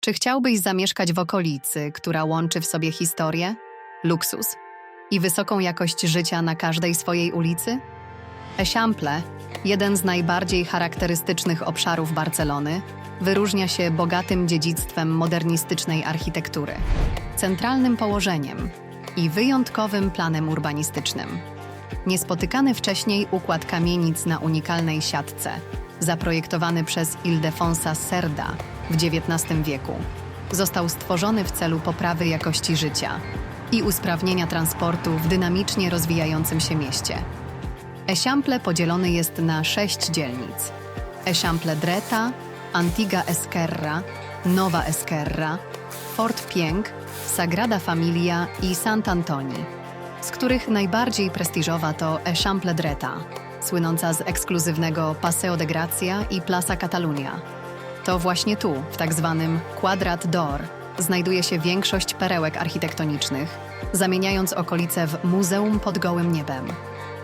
Czy chciałbyś zamieszkać w okolicy, która łączy w sobie historię, luksus i wysoką jakość życia na każdej swojej ulicy? Eixample, jeden z najbardziej charakterystycznych obszarów Barcelony, wyróżnia się bogatym dziedzictwem modernistycznej architektury, centralnym położeniem i wyjątkowym planem urbanistycznym. Niespotykany wcześniej układ kamienic na unikalnej siatce, zaprojektowany przez Ildefonsa Serda w XIX wieku, został stworzony w celu poprawy jakości życia i usprawnienia transportu w dynamicznie rozwijającym się mieście. Eixample podzielony jest na sześć dzielnic. Eixample Dreta, Antiga Esquerra, Nowa Esquerra, Fort Pięk, Sagrada Familia i Sant Antoni, z których najbardziej prestiżowa to Eixample Dreta, słynąca z ekskluzywnego Paseo de Gracia i Plaza Catalunya. To właśnie tu, w tak zwanym Quadrat d'Or, znajduje się większość perełek architektonicznych, zamieniając okolice w muzeum pod gołym niebem.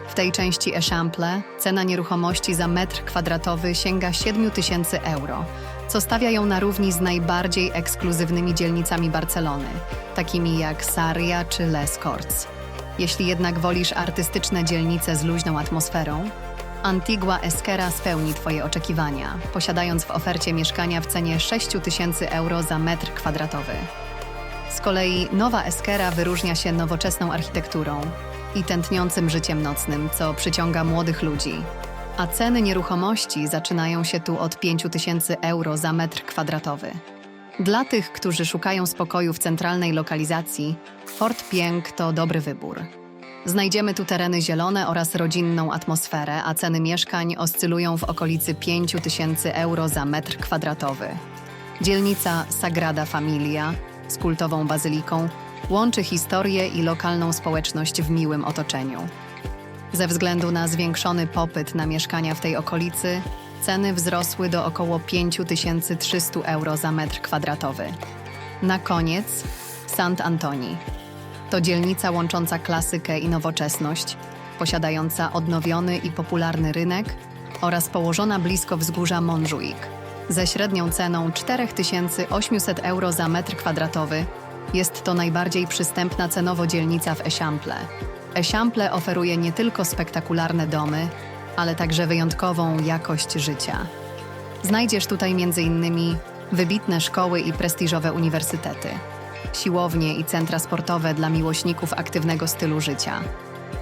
W tej części Eixample cena nieruchomości za metr kwadratowy sięga 7 tysięcy euro, co stawia ją na równi z najbardziej ekskluzywnymi dzielnicami Barcelony, takimi jak Sarria czy Les Corts. Jeśli jednak wolisz artystyczne dzielnice z luźną atmosferą, Antigua Esquera spełni Twoje oczekiwania, posiadając w ofercie mieszkania w cenie 6 tysięcy euro za metr kwadratowy. Z kolei Nowa Esquera wyróżnia się nowoczesną architekturą i tętniącym życiem nocnym, co przyciąga młodych ludzi. A ceny nieruchomości zaczynają się tu od 5 tysięcy euro za metr kwadratowy. Dla tych, którzy szukają spokoju w centralnej lokalizacji, Fort Pięk to dobry wybór. Znajdziemy tu tereny zielone oraz rodzinną atmosferę, a ceny mieszkań oscylują w okolicy 5 tysięcy euro za metr kwadratowy. Dzielnica Sagrada Familia z kultową bazyliką łączy historię i lokalną społeczność w miłym otoczeniu. Ze względu na zwiększony popyt na mieszkania w tej okolicy, ceny wzrosły do około 5300 euro za metr kwadratowy. Na koniec Sant Antoni. To dzielnica łącząca klasykę i nowoczesność, posiadająca odnowiony i popularny rynek oraz położona blisko wzgórza Montjuic. Ze średnią ceną 4800 euro za metr kwadratowy jest to najbardziej przystępna cenowo dzielnica w Eixample. Eixample oferuje nie tylko spektakularne domy, ale także wyjątkową jakość życia. Znajdziesz tutaj m.in. wybitne szkoły i prestiżowe uniwersytety, siłownie i centra sportowe dla miłośników aktywnego stylu życia,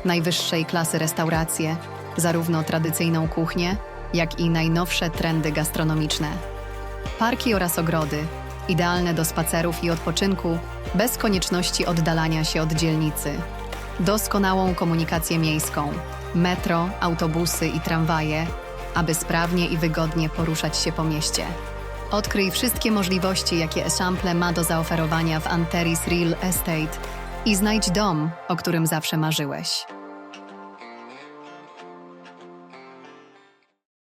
najwyższej klasy restauracje, zarówno tradycyjną kuchnię, jak i najnowsze trendy gastronomiczne. Parki oraz ogrody, idealne do spacerów i odpoczynku, bez konieczności oddalania się od dzielnicy. Doskonałą komunikację miejską, metro, autobusy i tramwaje, aby sprawnie i wygodnie poruszać się po mieście. Odkryj wszystkie możliwości, jakie Eixample ma do zaoferowania w Anteris Real Estate i znajdź dom, o którym zawsze marzyłeś.